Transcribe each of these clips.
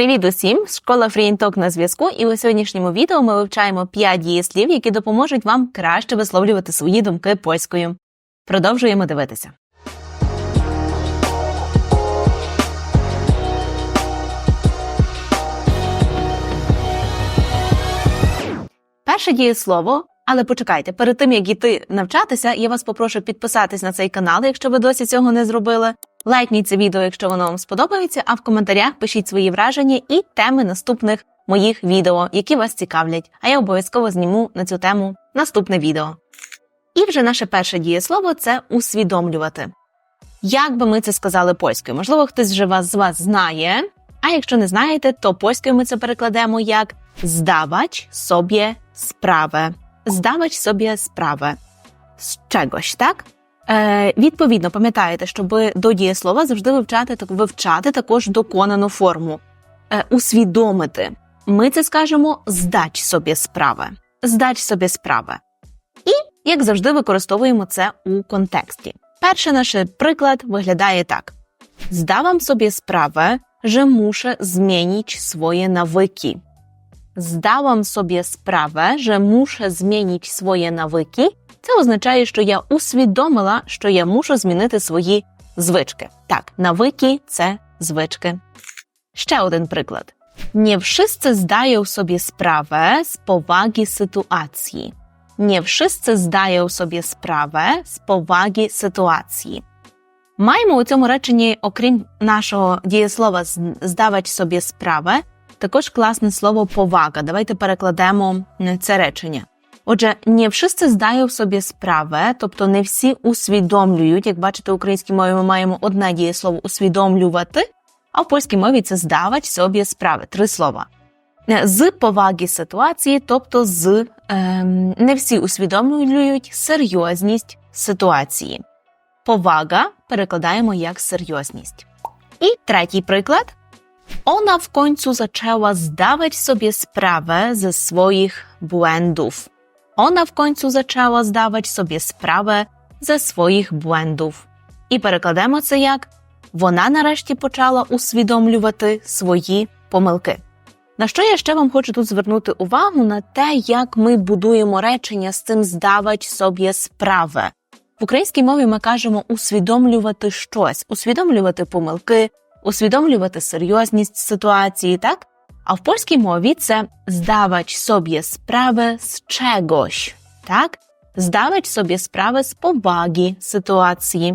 Привіт усім! Школа FreeTalk на зв'язку. І у сьогоднішньому відео ми вивчаємо 5 дієслів, які допоможуть вам краще висловлювати свої думки польською. Продовжуємо дивитися. Перше дієслово. Але почекайте, перед тим як іти навчатися, я вас попрошу підписатись на цей канал, якщо ви досі цього не зробили. Лайкніть це відео, якщо воно вам сподобається, а в коментарях пишіть свої враження і теми наступних моїх відео, які вас цікавлять. А я обов'язково зніму на цю тему наступне відео. І вже наше перше дієслово це усвідомлювати. Як би ми це сказали польською? Можливо, хтось вже вас з вас знає. А якщо не знаєте, то польською ми це перекладемо як здавач собі справи. Здавач собі справи з чогось, так? Е, Відповідно, пам'ятаєте, щоб до дієслова завжди вивчати так вивчати також доконану форму. Е, Усвідомити. Ми це скажемо здач собі справи. Здач собі справи. І, як завжди, використовуємо це у контексті. Перший наш приклад виглядає так: Здавам собі справę, że muszę zmienić swoje nawyki. Здавам собі sprawę, że muszę zmienić swoje nawyki. Це означає, що я усвідомила, що я мушу змінити свої звички. Так, навики це звички. Ще один приклад. Nie wszyscy zdają sobie sprawę z powagi sytuacji. Nie wszyscy zdają sobie sprawę z powagi sytuacji. Маємо у цьому реченні, окрім нашого дієслова «з- здавач собі справи, також класне слово повага. Давайте перекладемо це речення. Отже, не wszyscy здають собі справи, тобто не всі усвідомлюють. Як бачите, в українській мові ми маємо одне дієслово усвідомлювати, а в польській мові це здавач собі справи. Три слова. Е, З поваги ситуації, тобто з ем, не всі усвідомлюють серйозність ситуації. Повага перекладаємо як серйозність. І третій приклад. Ona w końcu zaczęła zdawać sobie sprawę ze swoich błędów. Ona w końcu zaczęła zdawać sobie sprawę ze своїх błędów. І перекладемо це як вона нарешті почала усвідомлювати свої помилки. На що я ще вам хочу тут звернути увагу на те, як ми будуємо речення з цим здавач собі справи. В українській мові ми кажемо усвідомлювати щось, усвідомлювати помилки, усвідомлювати серйозність ситуації, так? А в польській мові це здавач собі справи з чегось, так? Здавач собі справи з поваги ситуації,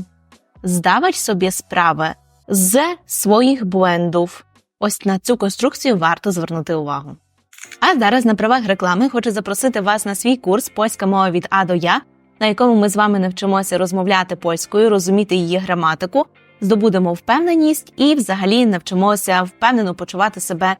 здавач собі справи з своїх блендів. Ось на цю конструкцію варто звернути увагу. А зараз на правах реклами хочу запросити вас на свій курс Польська мова від А до Я, на якому ми з вами навчимося розмовляти польською, розуміти її граматику, здобудемо впевненість і, взагалі, навчимося впевнено почувати себе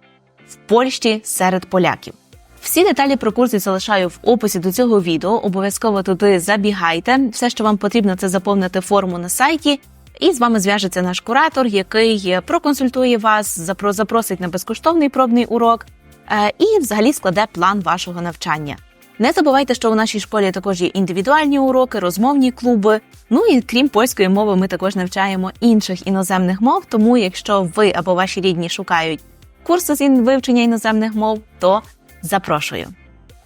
в Польщі серед поляків. Всі деталі про курс я залишаю в описі до цього відео. Обов'язково туди забігайте. Все, що вам потрібно, це заповнити форму на сайті. І з вами зв'яжеться наш куратор, який проконсультує вас, запросить на безкоштовний пробний урок е, і взагалі складе план вашого навчання. Не забувайте, що у нашій школі також є індивідуальні уроки, розмовні клуби. Ну і крім польської мови, ми також навчаємо інших іноземних мов. Тому, якщо ви або ваші рідні шукають курси з вивчення іноземних мов, то запрошую.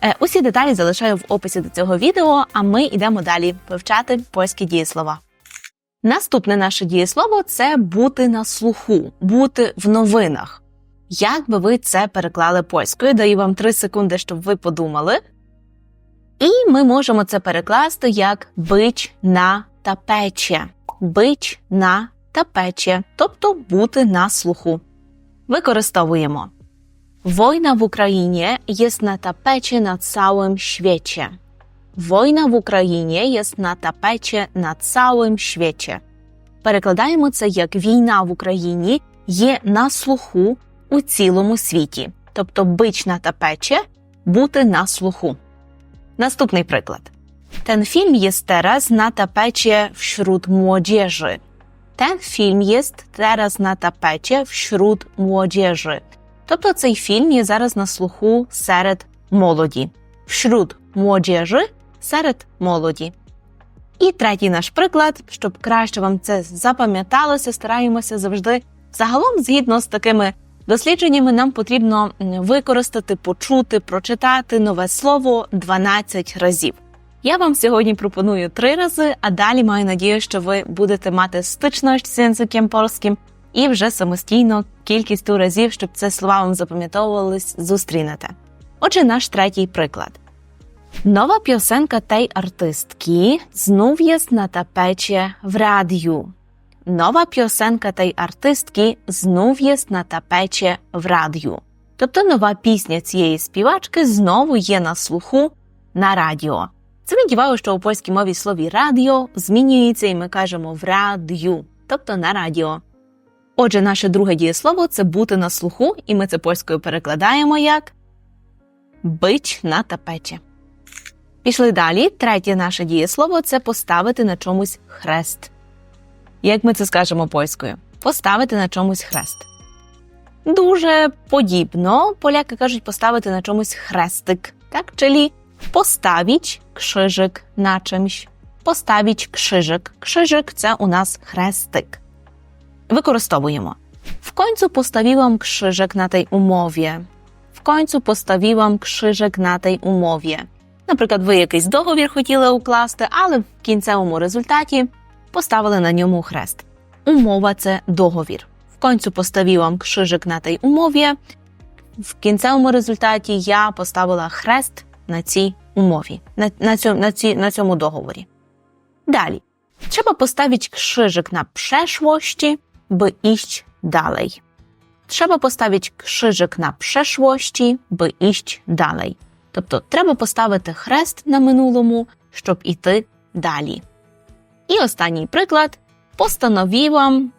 Е, Усі деталі залишаю в описі до цього відео, а ми йдемо далі вивчати польські дієслова. Наступне наше дієслово це бути на слуху, бути в новинах. Як би ви це переклали польською? Даю вам 3 секунди, щоб ви подумали. І ми можемо це перекласти як бич на тапече. Бич на тапече, тобто бути на слуху. Використовуємо. Wojna w Ukrainie jest na tapecie na całym świecie. Wojna w Україні jest на tapecie на całym świecie. Перекладаємо це як війна в Україні є на слуху у цілому світі. Тобто бич на tapecie – бути на слуху. Наступний приклад. Ten film jest teraz na tapecie wśród młodzieży. Ten film jest teraz na tapecie wśród młodzieży. Тобто цей фільм є зараз на слуху серед молоді. Wśród młodzieży – серед молоді. І третій наш приклад, щоб краще вам це запам'яталося, стараємося завжди загалом згідно з такими Дослідженнями нам потрібно використати, почути, прочитати нове слово 12 разів. Я вам сьогодні пропоную три рази, а далі маю надію, що ви будете мати стичність з язиком польським і вже самостійно кількість ту разів, щоб це слова вам запам'ятовувались, зустрінете. Отже, наш третій приклад. Nowa piosenka tej artystki znów jest na tapecie w radiu. Nowa piosenka tej artystki znów jest na tapecie в радіо. Тобто нова пісня цієї співачки знову є на слуху на радіо. Зверніть увагу, що у польській мові слові радіо змінюється, і ми кажемо в радіо, тобто на радіо. Отже, наше друге дієслово це бути на слуху, і ми це польською перекладаємо як бич на тапеті. Пішли далі. Третє наше дієслово це поставити на чомусь хрест. Як ми це скажемо польською? Поставити на чомусь хрест. Дуже подібно поляки кажуть поставити на чомусь хрестик, так? Czyli postawić krzyżyk na czymś. Postawić krzyżyk. Krzyżyk це у нас хрестик. Використовуємо. W końcu postawiłam krzyżyk na tej umowie. W końcu postawiłam krzyżyk na tej umowie. Наприклад, ви якийсь договір хотіли укласти, але в кінцевому результаті поставили на ньому хрест. Умова це договір. В końcu postawiłam krzyżyk na tej umowie. В кінцевому результаті я поставила хрест на цій умові, на, на, цьому, на, ці, на цьому договорі. Dali. Trzeba postawić krzyżyk na przeszłości, by iść dalej. Trzeba postawić krzyżyk na przeszłości, by iść dalej. Тобто треба поставити хрест на минулому, щоб іти далі. І останній приклад: postanowiłam,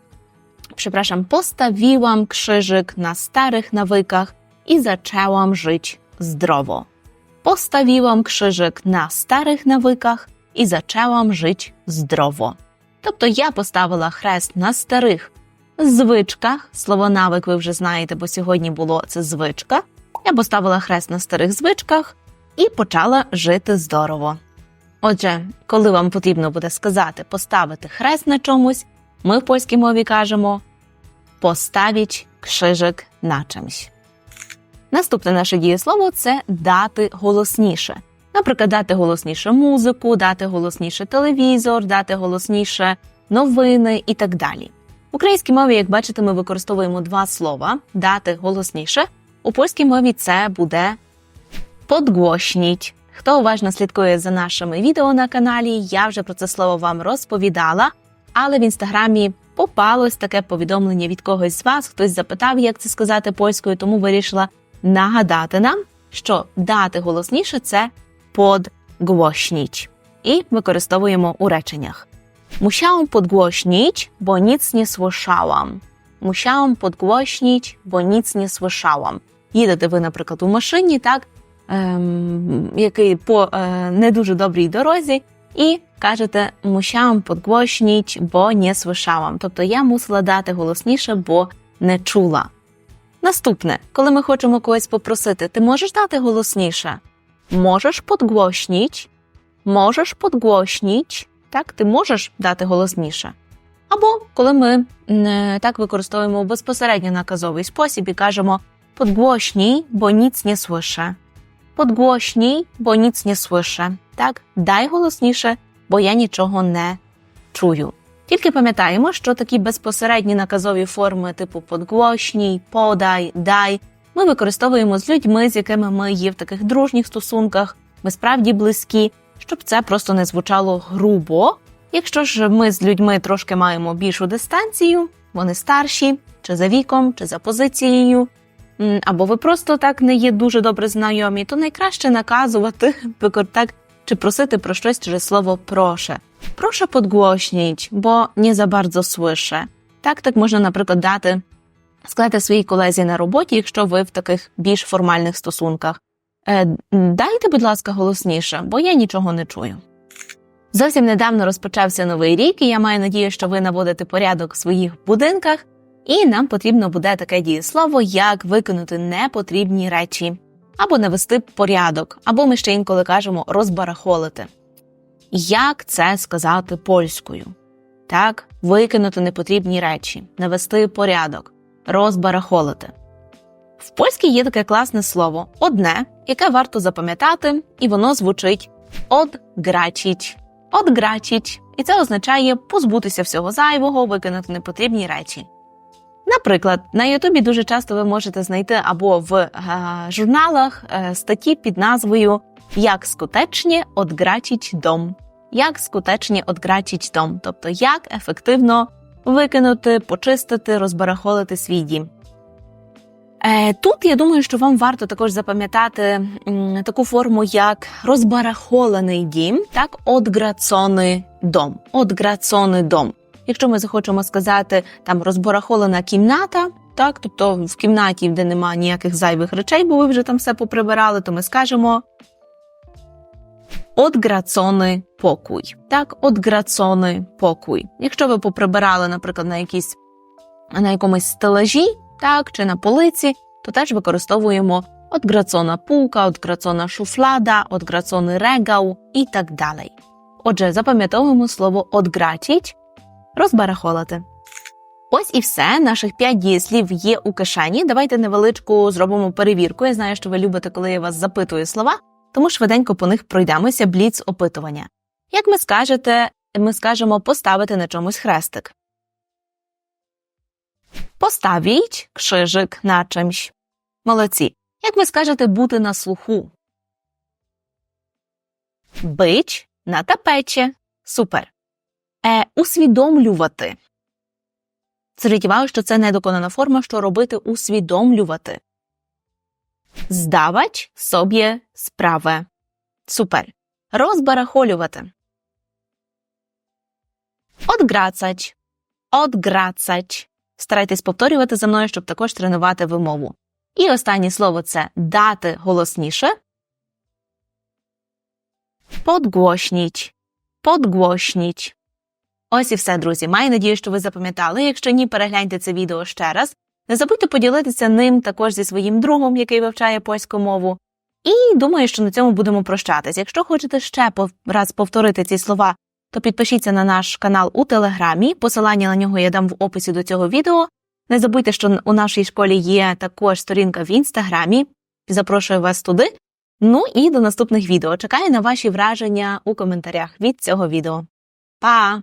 przepraszam, postawiłam krzyżyk na starych nawykach i zaczęłam żyć zdrowo. Postawiłam krzyżyk na starych nawykach і zaczęłam żyć zdrowo. Тобто я поставила хрест на старих звичках. Слово навик ви вже знаєте, бо сьогодні було це звичка. Я поставила хрест на старих звичках і почала жити здорово. Отже, коли вам потрібно буде сказати поставити хрест на чомусь, ми в польській мові кажемо поставіть крижик на чимсь. Наступне наше дієслово це дати голосніше. Наприклад, дати голосніше музику, дати голосніше телевізор, дати голосніше новини і так далі. В українській мові, як бачите, ми використовуємо два слова дати голосніше. У польській мові це буде подгощніть. Хто уважно слідкує за нашими відео на каналі, я вже про це слово вам розповідала, але в інстаграмі попалось таке повідомлення від когось з вас. Хтось запитав, як це сказати польською, тому вирішила нагадати нам, що дати голосніше це подгощніć. І використовуємо у реченнях. Musiałam podgłośnić, bo nic nie słyszałam. Musiałam podgłośnić, bo nic. Їдете ви, наприклад, у машині, так, ем, який по е, не дуже добрій дорозі, і кажете musiałam podgłośnić, bo nie słyszałam. Тобто я мусила дати голосніше, бо не чула. Наступне, коли ми хочемо когось попросити, ти можеш дати голосніше? Можеш podgłośnić? Можеш podgłośnić? Так, ти можеш дати голосніше. Або коли ми е, так використовуємо безпосередньо наказовий спосіб і кажемо podgłośnij, bo nic nie słyszę. Podgłośnij, bo nic nie słyszę. Так, дай голосніше, бо я нічого не чую. Тільки пам'ятаємо, що такі безпосередні наказові форми, типу подгощній, подай, дай, ми використовуємо з людьми, з якими ми є в таких дружніх стосунках, ми справді близькі, щоб це просто не звучало грубо. Якщо ж ми з людьми трошки маємо більшу дистанцію, вони старші, чи за віком, чи за позицією, або ви просто так не є дуже добре знайомі, то найкраще наказувати так, чи просити про щось через слово проше. Proszę podgłośnić, bo nie za bardzo słyszę. Так, так можна, наприклад, дати сказати своїй колезі на роботі, якщо ви в таких більш формальних стосунках. Е, дайте, будь ласка, голосніше, бо я нічого не чую. Зовсім недавно розпочався новий рік, і я маю надію, що ви наводите порядок в своїх будинках, і нам потрібно буде таке дієслово, як виконати непотрібні речі, або навести порядок, або ми ще інколи кажемо розбарахолити. Як це сказати польською? Так, викинути непотрібні речі, навести порядок, розбарахолити. В польській є таке класне слово одне, яке варто запам'ятати, і воно звучить одграчіч. Одграчіч. І це означає позбутися всього зайвого, викинути непотрібні речі. Наприклад, на Ютубі дуже часто ви можете знайти або в е, журналах е, статті під назвою Як скутечні одграчіч дом. Як скутечні одграчіч дом, тобто як ефективно викинути, почистити, розбарахолити свій дім. Е, Тут я думаю, що вам варто також запам'ятати таку форму, як розбарахолений дім, так, одграцоний дом. Одграцоний дом. Якщо ми захочемо сказати там розбарахолена кімната, так, тобто в кімнаті, де немає ніяких зайвих речей, бо ви вже там все поприбирали, то ми скажемо одграцоний покой. Так, одграцоний покой. Якщо ви поприбирали, наприклад, на якійсь на якомусь стелажі, так, чи на полиці, то теж використовуємо одграцона пулка, одграцона шуфлада, одграцоний регау і так далі. Отже, запам'ятовуємо слово одграчіть розбарахолити. Ось і все. Наших п'ять дієслів є у кишені. Давайте невеличку зробимо перевірку. Я знаю, що ви любите, коли я вас запитую слова, тому швиденько по них пройдемося бліц опитування. Як ми скажете, ми скажемо поставити на чомусь хрестик. Поставіть крzyżyk на чимсь. Молодці. Як ви скажете бути на слуху? Бич на тапечі. Супер. Е, усвідомлювати. Увагу, що це недоконана форма, що робити усвідомлювати. Здавач собі справи. Супер. Розбарахолювати. Одграцач. Одграцач. Старайтесь повторювати за мною, щоб також тренувати вимову. І останнє слово це дати голосніше. Подгłośnić. Подгłośnić. Ось і все, друзі. Маю надію, що ви запам'ятали. Якщо ні, перегляньте це відео ще раз. Не забудьте поділитися ним також зі своїм другом, який вивчає польську мову. І думаю, що на цьому будемо прощатись. Якщо хочете ще раз повторити ці слова, то підпишіться на наш канал у Телеграмі. Посилання на нього я дам в описі до цього відео. Не забудьте, що у нашій школі є також сторінка в інстаграмі. Запрошую вас туди. Ну і до наступних відео. Чекаю на ваші враження у коментарях від цього відео. Па!